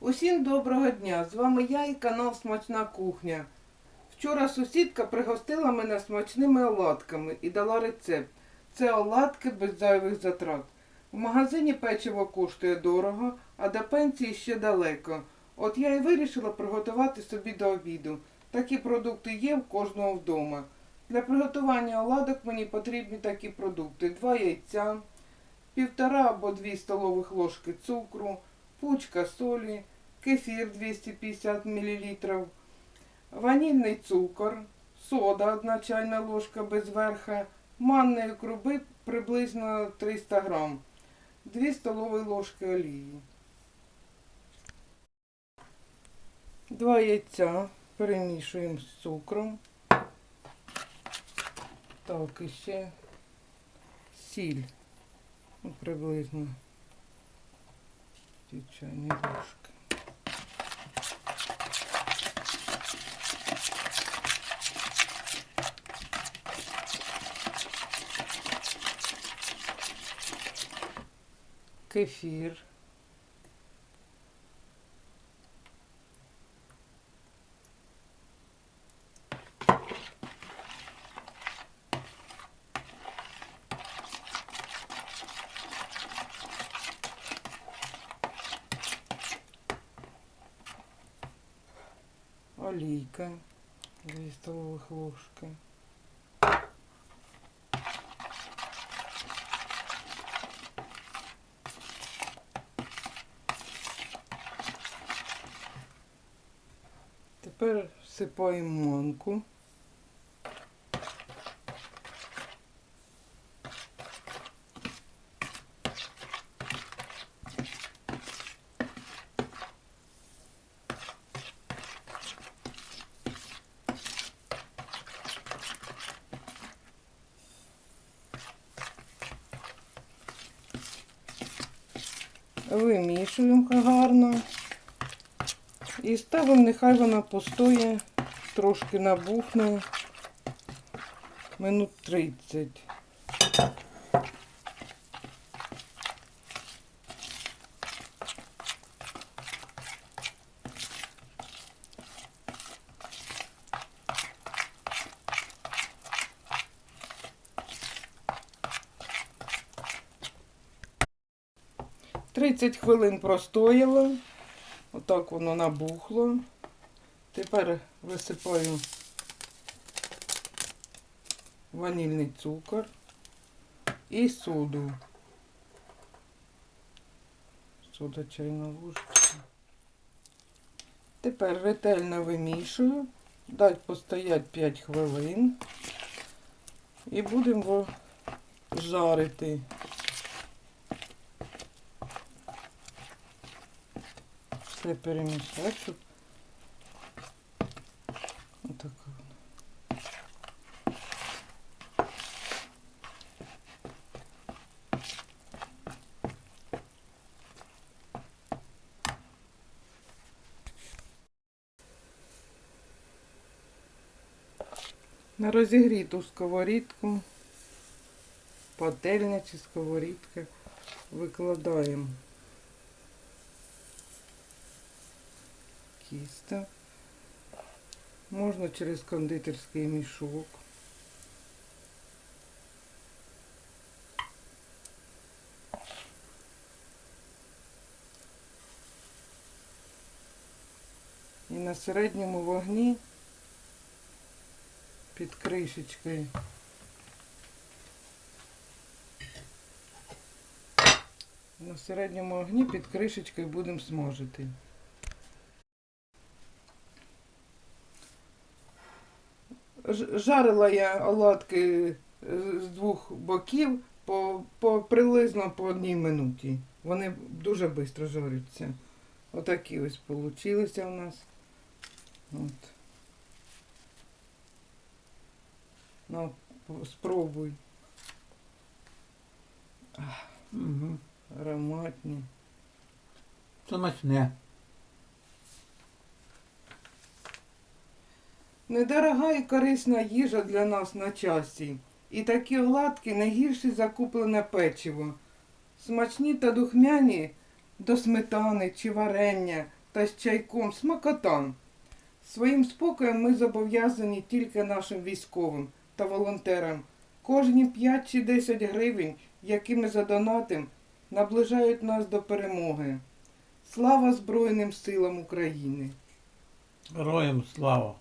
Усім доброго дня! З вами я і канал Смачна кухня. Вчора сусідка пригостила мене смачними оладками і дала рецепт. Це оладки без зайвих затрат. В магазині печиво коштує дорого, а до пенсії ще далеко. От я і вирішила приготувати собі до обіду. Такі продукти є в кожного вдома. Для приготування оладок мені потрібні такі продукти: два яйця, півтора або дві столових ложки цукру, пучка солі, кефір 250 мл, ванільний цукор, сода 1 чайна ложка без верха, манної круби приблизно 300 грам, 2 столові ложки олії. Два яйця перемішуємо з цукром. Так, і ще сіль. Ну, приблизно чайні ложки. Кефір. Олійка, 2 столових ложки. Тепер всипаємо манку. Вимішуємо гарно. І ставимо, нехай вона постоє, трошки набухне минут 30. Тридцять хвилин простояло. Отак воно набухло. Тепер висипаю ванільний цукор і соду. Сода чайна ложечка. Тепер ретельно вимішую, дать постоять 5 хвилин і будемо жарити. Все перемішати, щоб. На розігріту сковорідку, пательня чи сковорідка викладаємо кіста. Можна через кондитерський мішок. І на середньому вогні під кришечкою на середньому вогні під кришечкою будемо смажити. Жарила я оладки е, з двох боків по, по приблизно по одній минуті. Вони дуже швидко жаряться. Отакі ось получилися у нас. От. Ну, спробуй. Угу. Ароматні. Смачне. Недорога і корисна їжа для нас на часі. І такі оладки не гірші за печиво. Смачні та духмяні до сметани чи варення та з чайком смакота. Своїм спокоєм ми зобов'язані тільки нашим військовим та волонтерам. Кожні 5 чи 10 гривень, які ми задонатим, наближають нас до перемоги. Слава Збройним силам України! Героям слава.